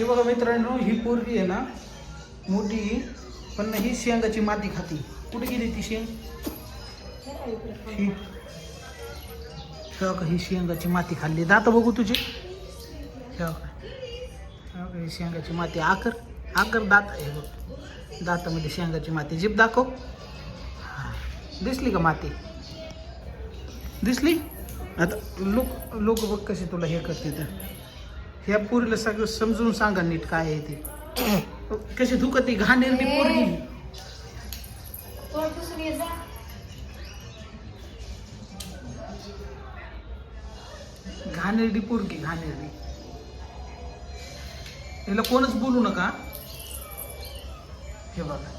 ही बघा मित्रांनो, ही पोरगी आहे ना, मोठी, पण ही शेंगाची माती खाती. कुठे गेली ती शेंग? ही शेंगाची माती खाल्ली. दात बघू तुझे. हे शेंगाची माती. आकर आकर दात आहे बघ. दातामध्ये शेंगाची माती. जीप दाखव. हा. दिसली का माती? दिसली? आता लोक लोक बघ कसे तुला हे करते ह्या पोरीला सगळं समजून सांगा नीट काय आहे ते. कशी धुकती घाणेरडी पोरगी. तोंड पुसून ये जा. घाणेरडी पोरगी घाणेरडी. हिला कोणच बोलू नका. हे बघा.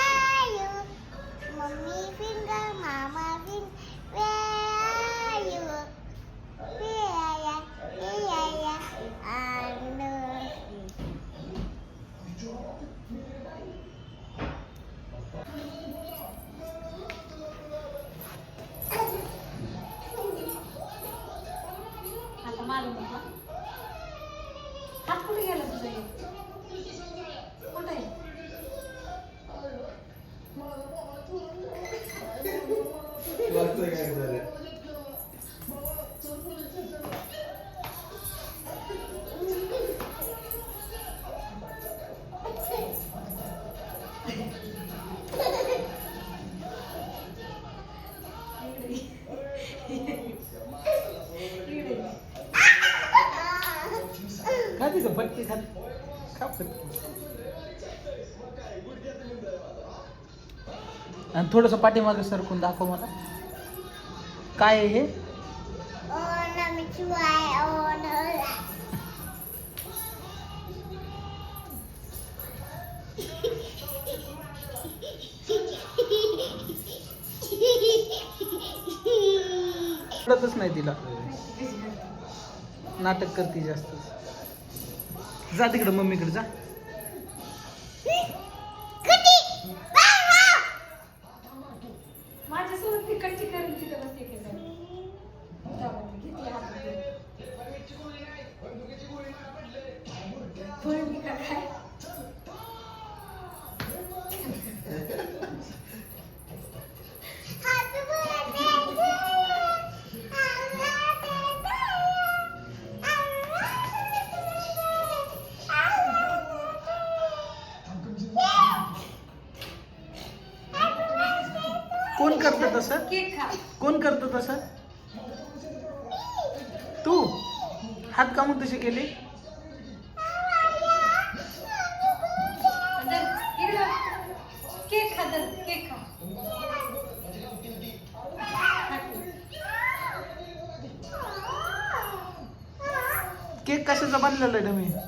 Mommy finger, Mama finger, खाती का फटके आणि थोडंसं पाठीमागं सरकून दाखव मला. काय आहे हे? Oh, कळतच नाही तिला. नाटक करते जास्त. जा तिकडे मम्मीकडे जा. माझ्यासोबत करून तिथं बसते की का काय? कोण करतं तसं? केक खा. कोण करतं तसं? तू? हात कामून तसे केले? इकडं. केक खा धर, केक खा. केक कशाचा बनलेला आहे तुम्ही खा.